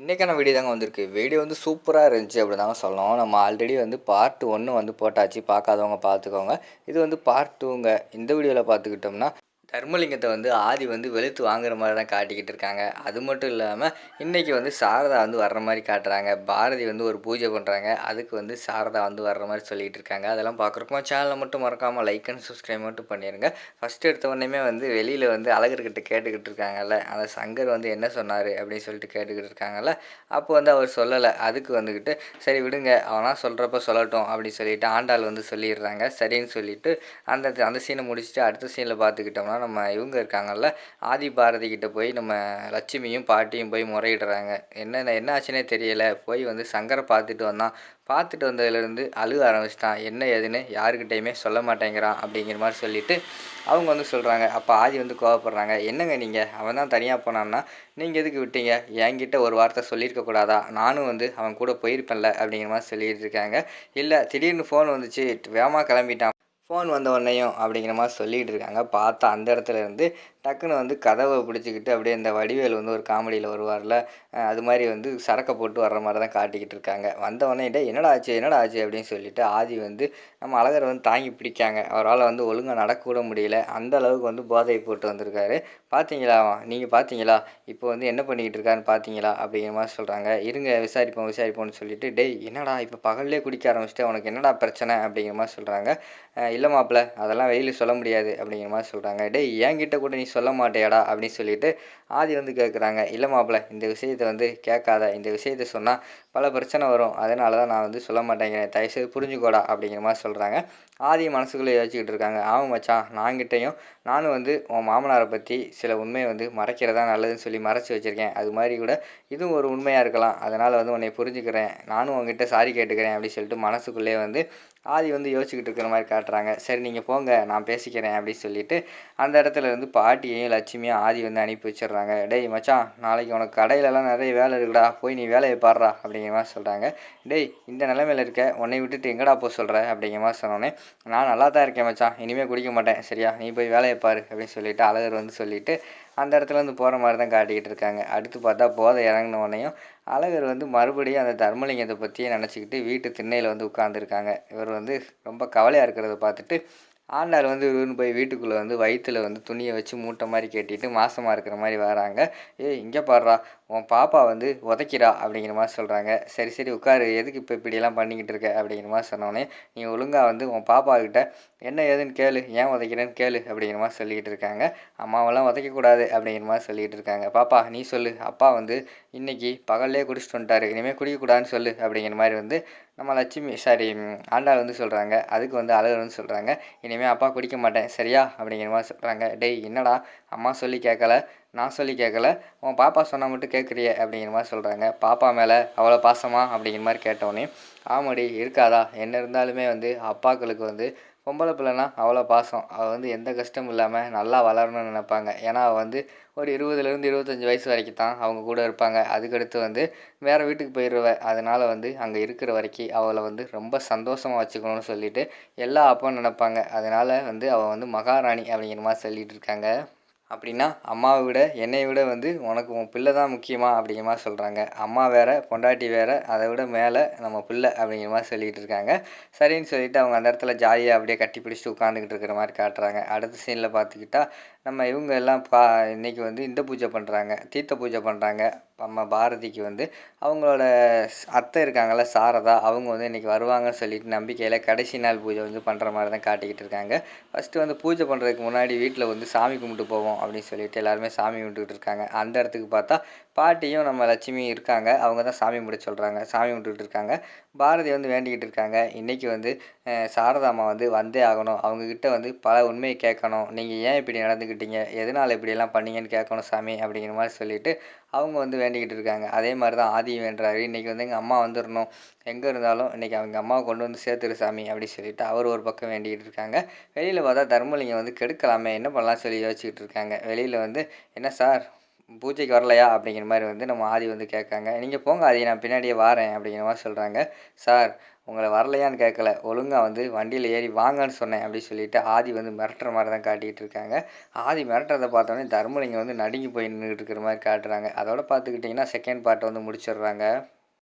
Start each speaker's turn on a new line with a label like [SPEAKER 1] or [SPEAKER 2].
[SPEAKER 1] இன்றைக்கான வீடியோ தாங்க வந்திருக்கு. வீடியோ வந்து சூப்பராக இருந்துச்சு அப்படி தாங்க சொல்லணும். நம்ம ஆல்ரெடி வந்து பார்ட் ஒன்று வந்து போட்டாச்சு. பார்க்காதவங்க பார்த்துக்கோங்க. இது வந்து பார்ட் டூங்க இந்த வீடியோவில் பார்த்துக்கிட்டோம்னா தர்மலிங்கத்தை வந்து ஆதி வந்து வெளுத்து வாங்குற மாதிரி தான் காட்டிக்கிட்டு இருக்காங்க. அது மட்டும் இல்லாமல் இன்றைக்கி வந்து சாரதா வந்து வர்ற மாதிரி காட்டுறாங்க. பாரதி வந்து ஒரு பூஜை பண்ணுறாங்க அதுக்கு வந்து சாரதா வந்து வர்ற மாதிரி சொல்லிகிட்டு இருக்காங்க. அதெல்லாம் பார்க்குறப்போ சேனலை மட்டும் மறக்காமல் லைக் அண்ட் சப்ஸ்கிரைப் மட்டும் பண்ணிடுங்க ஃபஸ்ட்டு எடுத்த உடனே வந்து வெளியில் வந்து அழகர்கிட்ட கேட்டுக்கிட்டு இருக்காங்கல்ல. அந்த சங்கர் வந்து என்ன சொன்னார் அப்படின்னு சொல்லிட்டு கேட்டுக்கிட்டு இருக்காங்கல்ல. அப்போ வந்து அவர் சொல்லலை. அதுக்கு வந்துக்கிட்டு சரி விடுங்க. அவனா சொல்கிறப்ப சொல்லட்டும் அப்படின்னு சொல்லிட்டு ஆண்டாள் வந்து சொல்லிடுறாங்க. சரின்னு சொல்லிட்டு அந்த அந்த சீனை முடிச்சுட்டு அடுத்த சீனில் பார்த்துக்கிட்டோம்னா நம்ம இவங்க இருக்காங்கல்ல ஆதி பாரதி கிட்ட போய் நம்ம லட்சுமியும் பாட்டியும் போய் முறையிடுறாங்க. என்னென்ன என்ன ஆச்சுன்னே தெரியலை. போய் வந்து சங்கரை பார்த்துட்டு வந்தான். பார்த்துட்டு வந்ததுலேருந்து அழுக ஆரம்பிச்சிட்டான். என்ன ஏதுன்னு யாருக்கிட்டையுமே சொல்ல மாட்டேங்கிறான் அப்படிங்கிற மாதிரி சொல்லிட்டு அவங்க வந்து சொல்கிறாங்க அப்போ ஆதி வந்து கோவப்படுறாங்க. என்னங்க நீங்கள் அவன் தான் தனியாக போனான்னா நீங்கள் எதுக்கு விட்டீங்க? என்கிட்ட ஒரு வார்த்தை சொல்லியிருக்கக்கூடாதா நானும் வந்து அவன் கூட போயிருப்பேன்ல அப்படிங்கிற மாதிரி சொல்லிட்டு இருக்காங்க. இல்லை திடீர்னு ஃபோன் வந்துச்சு. வேகமாக கிளம்பிட்டான். ஃபோன் வந்த உடனேயும் அப்படிங்கிற மாதிரி சொல்லிகிட்டு இருக்காங்க. பார்த்தா அந்த இடத்துல இருந்து டக்குன்னு வந்து கதவை பிடிச்சிக்கிட்டு அப்படியே இந்த வடிவேல் வந்து ஒரு காமெடியில் வருவார்ல அது மாதிரி வந்து சரக்கை போட்டு வர்ற மாதிரி தான் காட்டிக்கிட்டு இருக்காங்க. வந்தவொடனே டே என்னடா ஆச்சு? என்னடா ஆச்சு? அப்படின்னு சொல்லிட்டு ஆதி வந்து நம்ம அழகரை வந்து தாங்கி பிடிக்காங்க. அவரால் வந்து ஒழுங்காக நடக்கக்கூட முடியல. அந்த அளவுக்கு வந்து போதை போட்டு வந்திருக்காரு. பார்த்தீங்களா நீங்கள் பார்த்தீங்களா இப்போ வந்து என்ன பண்ணிக்கிட்டு இருக்காருன்னு பார்த்தீங்களா அப்படிங்கிற மாதிரி சொல்கிறாங்க இருங்க விசாரிப்போம் விசாரிப்போம்னு சொல்லிட்டு டேய் என்னடா இப்போ பகல்லே குடிக்க ஆரம்பிச்சிட்டு உனக்கு என்னடா பிரச்சனை? அப்படிங்கிற மாதிரி சொல்கிறாங்க இல்லை மாப்பிள்ள அதெல்லாம் வெயில் சொல்ல முடியாது. அப்படிங்கிற மாதிரி சொல்கிறாங்க டேய் என்கிட்ட கூட நீ சொல்ல மாட்டேடா அப்படின்னு சொல்லிட்டு ஆதி வந்து கேட்குறாங்க இல்லை மாப்பிள்ள இந்த விஷயத்தை வந்து கேட்காத. இந்த விஷயத்த சொன்னால் பல பிரச்சனை வரும். அதனால தான் நான் வந்து சொல்ல மாட்டேங்கிறேன். தயவுசெய்து புரிஞ்சுக்கோடா அப்படிங்கிற மாதிரி சொல்கிறாங்க ஆதி மனசுக்குள்ளே யோசிச்சுக்கிட்டு இருக்காங்க. ஆமாம் மச்சான் நான்கிட்டையும் நானும் வந்து உன் மாமனாரை பற்றி சில உண்மையை வந்து மறைக்கிறதா நல்லதுன்னு சொல்லி மறைச்சி வச்சுருக்கேன். அது மாதிரி கூட இதுவும் ஒரு உண்மையாக இருக்கலாம். அதனால் வந்து உன்னை புரிஞ்சுக்கிறேன். நானும் உங்ககிட்ட சாரி கேட்டுக்கிறேன் அப்படின்னு சொல்லிட்டு மனசுக்குள்ளே வந்து ஆதி வந்து யோசிச்சுக்கிட்டு இருக்கிற மாதிரி காட்டுறாங்க. சரி நீங்கள் போங்க நான் பேசிக்கிறேன் அப்படின்னு சொல்லிட்டு அந்த இடத்துல இருந்து பாட்டியையும் லட்சுமியும் ஆதி வந்து அனுப்பி வச்சிடுறாங்க. டேய் மச்சான் நாளைக்கு உனக்கு கடையிலலாம் நிறைய வேலை இருக்குடா. போய் நீ வேலையை பாடுறா அப்படிங்கிற மாதிரி சொல்கிறாங்க டேய் இந்த நிலைமையில் இருக்க உன்னை விட்டுட்டு எங்கடா போக சொல்கிற அப்படிங்கிற மாதிரி சொன்னோன்னே நான் நல்லா தான் இருக்கேன் மச்சான். இனிமேல் குடிக்க மாட்டேன். சரியா? நீ போய் வேலையை பாரு அப்படின்னு சொல்லிட்டு அழகர் வந்து சொல்லிட்டு அந்த இடத்துலருந்து போகிற மாதிரி தான் காட்டிக்கிட்டு இருக்காங்க. அடுத்து பார்த்தா போதை இறங்கின உடனேயும் அழகர் வந்து மறுபடியும் அந்த தர்மலிங்கத்தை பற்றியே நினச்சிக்கிட்டு வீட்டு திண்ணையில் வந்து உட்காந்துருக்காங்க இவர் வந்து ரொம்ப கவலையாக இருக்கிறத பார்த்துட்டு ஆண்டாள் வந்து இவருன்னு போய் வீட்டுக்குள்ளே வந்து வயிற்றில் வந்து துணியை வச்சு மூட்டை மாதிரி கட்டிட்டு மாசமாக இருக்கிற மாதிரி வராங்க. ஏய் இங்கே பாடுறா உன் பாப்பா வந்து உதைக்கிறா அப்படிங்கிற மாதிரி சொல்கிறாங்க சரி சரி உட்காரு. எதுக்கு இப்போ இப்படியெல்லாம் பண்ணிக்கிட்டு இருக்க? அப்படிங்கிற மாதிரி சொன்னோடனே நீ ஒழுங்காக வந்து உன் பாப்பாக்கிட்ட என்ன ஏதுன்னு கேளு ஏன் உதைக்கிறேன்னு கேளு அப்படிங்கிற மாதிரி சொல்லிக்கிட்டு இருக்காங்க. அம்மாவெல்லாம் உதைக்கக்கூடாது அப்படிங்கிற மாதிரி சொல்லிகிட்டு இருக்காங்க. பாப்பா நீ சொல்லு. அப்பா வந்து இன்றைக்கி பகல்லே குடிச்சிட்டு வந்துட்டாரு. இனிமேல் குடிக்கக்கூடாதுன்னு சொல்லு அப்படிங்கிற மாதிரி வந்து நம்ம லட்சுமி சாரி ஆண்டாள் வந்து சொல்கிறாங்க அதுக்கு வந்து அழகர் வந்து சொல்கிறாங்க இனிமேல் அப்பா குடிக்க மாட்டேன். சரியா? அப்படிங்கிற மாதிரி சொல்கிறாங்க டேய் என்னடா? அம்மா சொல்லி கேட்கல நான் சொல்லி கேட்கல உன் பாப்பா சொன்னால் மட்டும் கேட்குறிய அப்படிங்கிற மாதிரி சொல்கிறாங்க பாப்பா மேலே அவ்வளோ பாசமா? அப்படிங்கிற மாதிரி கேட்டோன்னே ஆமாடி இருக்காதா? என்ன இருந்தாலுமே வந்து அப்பாக்களுக்கு வந்து பொம்பளை பிள்ளைனா அவ்வளோ பாசம். அவள் வந்து எந்த கஷ்டமும் இல்லாமல் நல்லா வளரணும்னு நினைப்பாங்க. ஏன்னா அவள் வந்து ஒரு இருபதுலேருந்து இருபத்தஞ்சி வயசு வரைக்கும் தான் அவங்க கூட இருப்பாங்க. அதுக்கடுத்து வந்து வேறு வீட்டுக்கு போயிடுவேன் அதனால் வந்து அங்கே இருக்கிற வரைக்கும் அவளை வந்து ரொம்ப சந்தோஷமாக வச்சுக்கணும்னு சொல்லிட்டு எல்லா அப்பாவும் நினைப்பாங்க. அதனால் வந்து அவள் வந்து மகாராணி அப்படிங்கிற மாதிரி சொல்லிகிட்டு இருக்காங்க. அப்படின்னா அம்மாவை விட என்னை விட வந்து உனக்கு உன் பிள்ளை தான் முக்கியமா அப்படிங்கிற மாதிரி சொல்கிறாங்க அம்மா வேறு பொண்டாட்டி வேறு அதை விட மேலே நம்ம பிள்ளை அப்படிங்கிற மாதிரி சொல்லிகிட்டு இருக்காங்க. சரின்னு சொல்லிட்டு அவங்க அந்த இடத்துல ஜாலியாக அப்படியே கட்டி பிடிச்சிட்டு உட்காந்துக்கிட்டு இருக்கிற மாதிரி காட்டுறாங்க. அடுத்த சீனில் பார்த்துக்கிட்டா நம்ம இவங்க எல்லாம் பா இன்றைக்கி வந்து இந்த பூஜை பண்ணுறாங்க தீர்த்த பூஜை பண்ணுறாங்க நம்ம பாரதிக்கு வந்து அவங்களோட அத்தை இருக்காங்கள்ல சாரதா அவங்க வந்து இன்றைக்கி வருவாங்கன்னு சொல்லிட்டு நம்பிக்கையில் கடைசி நாள் பூஜை வந்து பண்ணுற மாதிரி தான் காட்டிக்கிட்டு இருக்காங்க. ஃபஸ்ட்டு வந்து பூஜை பண்ணுறதுக்கு முன்னாடி வீட்டில் வந்து சாமி கும்பிட்டு போவோம் அப்படின்னு சொல்லிட்டு எல்லாருமே சாமி கும்பிட்டுக்கிட்டு இருக்காங்க. அந்த இடத்துக்கு பார்த்தா பாட்டியும் நம்ம லட்சுமியும் இருக்காங்க. அவங்க தான் சாமி கும்பிட சொல்கிறாங்க சாமி கும்பிட்டுக்கிட்டு இருக்காங்க. பாரதி வந்து வேண்டிக்கிட்டு இருக்காங்க. இன்றைக்கி வந்து சாரதாம்மா வந்து வந்தே ஆகணும். அவங்கக்கிட்ட வந்து பல உண்மையை கேட்கணும். நீங்கள் ஏன் இப்படி நடந்துக்கிட்டீங்க? எதனால் இப்படியெல்லாம் பண்ணீங்கன்னு கேட்கணும் சாமி அப்படிங்கிற மாதிரி சொல்லிவிட்டு அவங்க வந்து வேண்டிக்கிட்டு இருக்காங்க. அதே மாதிரி தான் ஆதி வேண்டுறாரு. இன்றைக்கி வந்து எங்கள் அம்மா வந்துடணும் எங்கே இருந்தாலும் இன்றைக்கி அவங்க அம்மாவை கொண்டு வந்து சேர்த்துரு சாமி அப்படின்னு சொல்லிட்டு அவர் ஒரு பக்கம் வேண்டிக்கிட்டு இருக்காங்க. வெளியில் பார்த்தா தர்மலிங்கம் வந்து கெடுக்கலாமே என்ன பண்ணலாம் சொல்லி யோசிச்சுக்கிட்டு இருக்காங்க. வெளியில் வந்து என்ன சார் பூஜைக்கு வரலையா அப்படிங்கிற மாதிரி வந்து நம்ம ஆதி வந்து கேட்காங்க. நீங்கள் போங்க ஆதி நான் பின்னாடியே வாரேன் அப்படிங்கிற மாதிரி சொல்கிறாங்க சார் உங்களை வரலையான்னு கேட்கல. ஒழுங்காக வந்து வண்டியில் ஏறி வாங்கன்னு சொன்னேன் அப்படின்னு சொல்லிட்டு ஆதி வந்து மிரட்டுற மாதிரி தான் காட்டிகிட்டு இருக்காங்க. ஆதி மிரட்டுறதை பார்த்தோன்னே தர்மலிங்கம் வந்து நடுங்கி போய் நின்றுட்டு இருக்கிற மாதிரி காட்டுறாங்க. அதோட பார்த்துக்கிட்டிங்கன்னா செகண்ட் பார்ட்டை வந்து முடிச்சிடுறாங்க.